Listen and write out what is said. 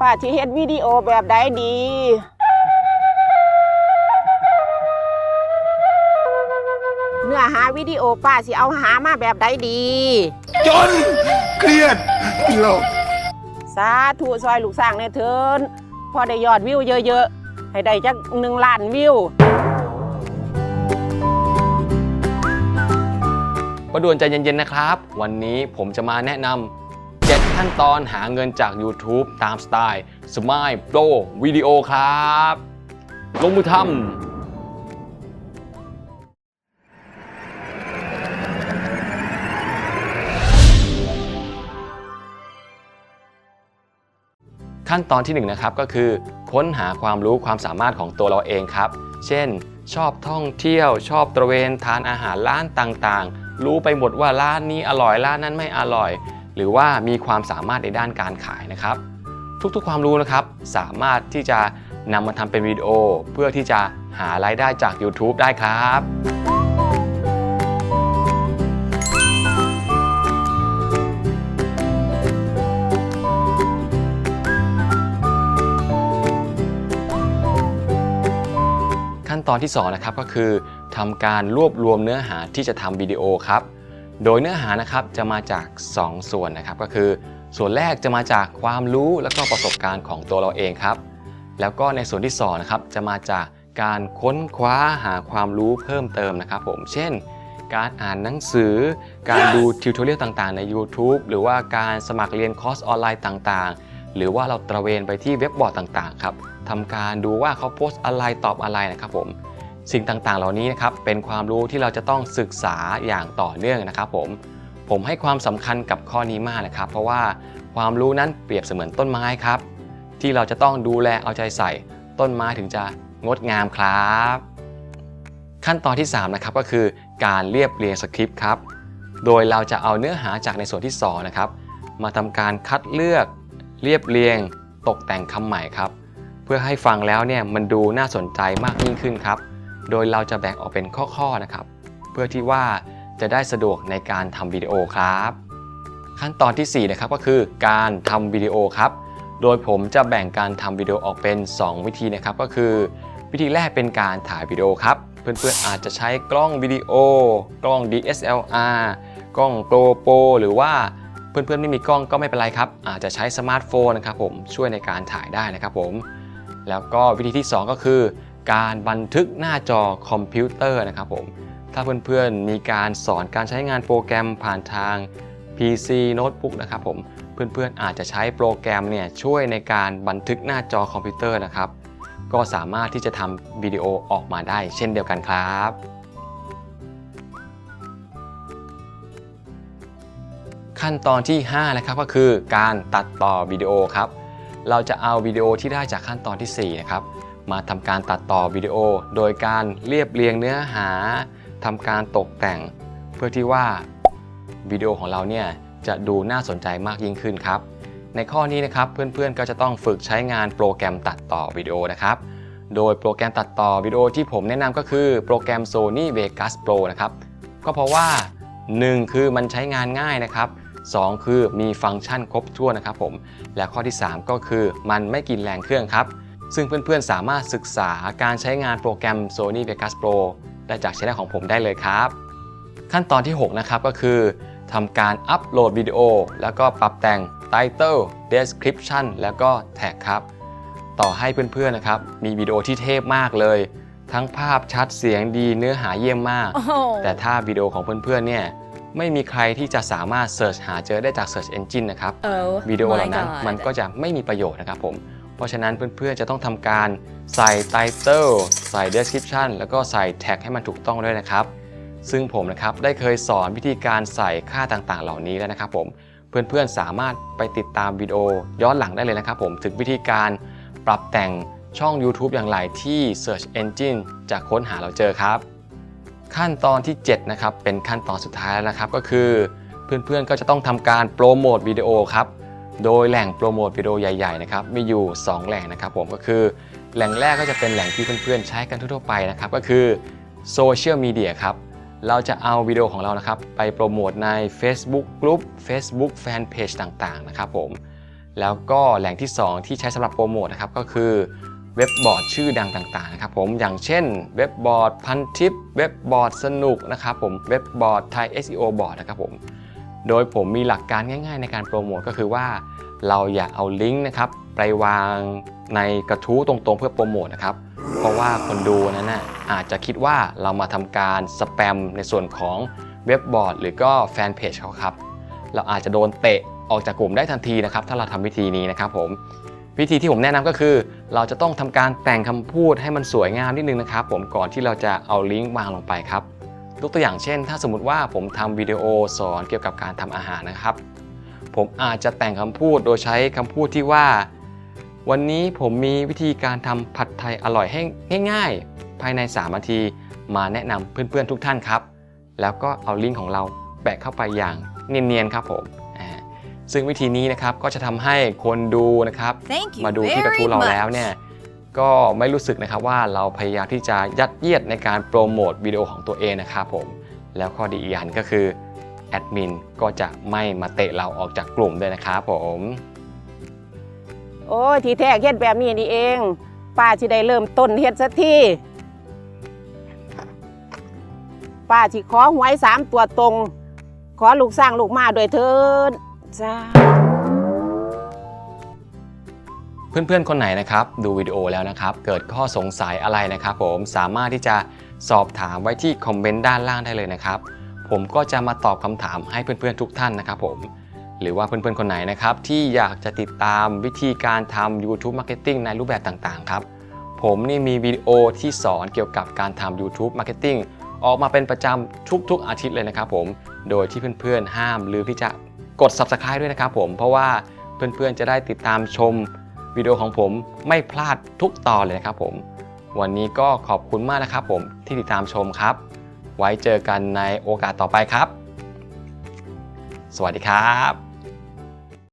ป้าที่เฮ็ดวิดีโอแบบใดดีเนื้อหาวิดีโอป้าสิเอาหามาแบบใดดี จน เครียดโลกสาธุซอยลูกสร้างเนี่ยเถินพอได้ยอดวิวเยอะๆ ให้ได้จักหนึ่งล้านวิวประดวนใจเย็นๆนะครับ วันนี้ผมจะมาแนะนำ 7 ขั้นตอนหาเงินจาก YouTube ตามสไตล์ Smile Pro วิดีโอครับ ลงมือทำขั้นตอนที่1นงนะครับก็คือค้นหาความรู้ความสามารถของตัวเราเองครับ เช่น ชอบท่องเที่ยว ชอบตระเวนทานอาหารร้านต่างๆ รู้ไปหมดว่าร้านนี้อร่อยร้านนั้นไม่อร่อย หรือว่ามีความสามารถในด้านการขายนะครับ ทุกๆความรู้นะครับ สามารถที่จะนำมาทำเป็นวิดีโอ เพื่อที่จะหารายได้จาก YouTube ได้ครับขั้นตอนที่2นะครับก็คือทำการรวบรวมเนื้อหาที่จะทำวิดีโอครับ โดยเนื้อหานะครับจะมาจาก 2 ส่วนนะครับ ก็คือ ส่วนแรกจะมาจากความรู้และก็ประสบการณ์ของตัวเราเองครับ แล้วก็ในส่วนที่2นะครับจะมาจากการค้นคว้าหาความรู้เพิ่มเติมนะครับผมเช่น การอ่านหนังสือ การดูทิวทอเรียลต่างๆ ใน YouTube หรือว่าการสมัครเรียนคอร์สออนไลน์ต่างๆ หรือว่าเราตระเวนไปที่เว็บบอร์ดต่างๆครับทำการดูว่าเขาโพสต์อะไรตอบอะไรนะครับผม สิ่งต่างๆ เหล่านี้นะครับเป็นความรู้ที่เราจะต้องศึกษาอย่างต่อเนื่องนะครับ ผม ผมให้ความสำคัญกับข้อนี้มากนะครับ เพราะว่าความรู้นั้นเปรียบเสมือนต้นไม้ครับ ที่เราจะต้องดูแลเอาใจใส่ ต้นไม้ถึงจะงดงามครับ ขั้นตอนที่3นะครับก็คือการเรียบเรียงสคริปต์ครับ โดยเราจะเอาเนื้อหาจากในส่วนที่2นะครับมาทำการคัดเลือกเรียบเรียง ตกแต่งคำใหม่ครับ เพื่อให้ฟังแล้วเนี่ยมันดูน่าสนใจมากยิ่งขึ้นครับ โดยเราจะแบ่งออกเป็นข้อๆนะครับ เพื่อที่ว่าจะได้สะดวกในการทำวิดีโอครับ ขั้นตอนที่ 4 นะครับก็คือการทำวิดีโอครับ โดยผมจะแบ่งการทำวิดีโอออกเป็น 2 วิธีนะครับ ก็คือ วิธีแรกเป็นการถ่ายวิดีโอครับ เพื่อนๆอาจจะใช้กล้องวิดีโอ กล้อง DSLR กล้อง GoPro หรือว่าเพื่อนๆไม่มีกล้องก็ไม่เป็นไรครับ อาจจะใช้สมาร์ทโฟนนะครับผมช่วยในการถ่ายได้นะครับผม แล้วก็วิธีที่ 2 ก็คือ การบันทึกหน้าจอคอมพิวเตอร์นะครับผมถ้าเพื่อนๆมีการสอนการใช้งานโปรแกรมผ่านทาง PC โน้ตบุ๊กนะครับผมเพื่อนๆอาจจะใช้โปรแกรมเนี่ยช่วยในการบันทึกหน้าจอคอมพิวเตอร์นะครับ ก็สามารถที่จะทำวิดีโอออกมาได้เช่นเดียวกันครับขั้นตอนที่5นะครับก็คือการตัดต่อวิดีโอครับ เราจะเอาวิดีโอที่ได้จากขั้นตอนที่4นะครับ มาทำการตัดต่อวิดีโอ โดยการเรียบเรียงเนื้อหาทำการตกแต่ง เพื่อที่ว่าวิดีโอของเราเนี่ยจะดูน่าสนใจมากยิ่งขึ้นครับ ในข้อนี้นะครับเพื่อนๆก็จะต้องฝึกใช้งานโปรแกรมตัดต่อวิดีโอนะครับ โดยโปรแกรมตัดต่อวิดีโอที่ผมแนะนำก็คือโปรแกรม Sony Vegas Pro นะครับก็เพราะว่า 1 คือมันใช้งานง่ายนะครับ 2 คือมีฟังก์ชันครบถ้วนนะครับผม และข้อที่ 3 ก็คือมันไม่กินแรงเครื่องครับ ซึ่งเพื่อนๆ สามารถศึกษาการใช้งานโปรแกรม Sony Vegas Pro ได้จากช่องของผมได้เลยครับ ขั้นตอนที่ 6 นะครับก็คือทำการอัปโหลดวิดีโอ แล้วก็ปรับแต่ง Title Description แล้วก็แท็กครับ ต่อให้เพื่อนๆนะครับ มีวิดีโอที่เทพมากเลย ทั้งภาพชัดเสียงดีเนื้อหาเยี่ยมมากแต่ถ้าวิดีโอของเพื่อนๆเนี่ยไม่มีใครที่จะสามารถเสิร์ชหาเจอได้จาก Search Engine นะครับ Oh วิดีโอ my เหล่านั้น God มันก็จะไม่มีประโยชน์นะครับผม เพราะฉะนั้นเพื่อนๆจะต้องทำการใส่ Title ใส่ Description แล้วก็ใส่แท็กให้มันถูกต้องด้วยนะครับ ซึ่งผมนะครับได้เคยสอนวิธีการใส่ค่าต่างๆ เหล่านี้แล้วนะครับผมเพื่อนๆสามารถไปติดตามวิดีโอย้อนหลังได้เลยนะครับผมถึงวิธีการปรับแต่งช่อง YouTube อย่างไรที่ Search Engine จะค้นหาเราเจอครับ ขั้นตอนที่ 7 นะครับ เป็นขั้นตอนสุดท้ายแล้วนะครับ ก็คือเพื่อนๆก็จะต้องทำการโปรโมทวิดีโอครับ โดยแหล่งโปรโมทวิดีโอใหญ่ๆนะครับมีอยู่ 2 แหล่งนะครับผมก็คือแหล่งแรกก็จะเป็นแหล่งที่เพื่อนๆใช้กันทั่วๆไปนะครับก็คือโซเชียลมีเดียครับเราจะเอาวิดีโอของเรานะครับไปโปรโมทใน Facebook Group Facebook Fanpage ต่างๆนะครับผมแล้วก็แหล่งที่ 2 ที่ใช้สำหรับโปรโมทนะครับก็คือเว็บบอร์ดชื่อดังต่างๆนะครับผมอย่างเช่นเว็บบอร์ดพันทิป เว็บบอร์ดสนุกนะครับผมเว็บบอร์ดไทย SEO บอร์ดนะครับผม โดยผมมีหลักการง่าย ๆ ในการโปรโมทก็คือว่า เราอย่าเอาลิงก์นะครับไปวางในกระทู้ตรงๆเพื่อโปรโมทนะครับ เพราะว่าคนดูนั้นน่ะอาจจะคิดว่าเรามาทำการสแปมในส่วนของเว็บบอร์ดหรือก็แฟนเพจเขาครับ เราอาจจะโดนเตะออกจากกลุ่มได้ทันทีนะครับ ถ้าเราทำวิธีนี้นะครับผมวิธีที่ผมแนะนำก็คือ เราจะต้องทำการแต่งคำพูดให้มันสวยงามนิดนึงนะครับ ผมก่อนที่เราจะเอาลิงก์วางลงไปครับ ยกตัวอย่างเช่น ถ้าสมมติว่าผมทำวิดีโอสอนเกี่ยวกับการทำอาหารนะครับ ผมอาจจะแต่งคำพูดโดยใช้คำพูดที่ว่า วันนี้ผมมีวิธีการทำผัดไทยอร่อยให้ง่าย ๆ ภายใน 3 นาทีมาแนะนำเพื่อนๆทุกท่านครับ แล้วก็เอาลิงก์ของเราแปะเข้าไปอย่างเนียนๆครับผมอ่าซึ่งวิธีนี้นะครับก็จะทำให้คนดูนะครับ Thank you มาดูที่กระทู้ very เราแล้ว much. เนี่ย ก็ไม่รู้สึกนะครับว่าเราพยายามที่จะยัดเยียดในการโปรโมทวิดีโอของตัวเองนะครับผม แล้วข้อดีอีกอย่างก็คือแอดมินก็จะไม่มาเตะเราออกจากกลุ่มด้วยนะครับผม โอ้ยทีแท้เฮ็ดแบบนี้นี่เองป้าสิได้เริ่มต้นเฮ็ดสักทีป้าสิขอหวยสามตัวตรง ขอลูกสร้างลูกมาด้วยเถิดจ้า เพื่อนๆ คนไหนนะครับดูวิดีโอแล้วนะครับ เกิดข้อสงสัยอะไรนะครับ ผมสามารถที่จะสอบถามไว้ที่คอมเมนต์ด้านล่างได้เลยนะครับ ผมก็จะมาตอบคำถามให้เพื่อนๆทุกท่านนะครับ ผมหรือว่าเพื่อนๆ คนไหนนะครับ ที่อยากจะติดตามวิธีการทำ YouTube Marketing ในรูปแบบต่างๆ ครับ ผมนี่มีวิดีโอที่สอนเกี่ยวกับการทำ YouTube Marketing ออกมาเป็นประจำทุกๆ อาทิตย์เลยนะครับผม โดยที่เพื่อนๆ ห้ามลืมที่จะกด Subscribe ด้วยนะครับผม เพราะว่าเพื่อนๆ จะได้ติดตามชม วิดีโอของผมไม่พลาดทุกตอนเลยนะครับผม วันนี้ก็ขอบคุณมากนะครับผมที่ติดตามชมครับ ไว้เจอกันในโอกาสต่อไปครับ สวัสดีครับ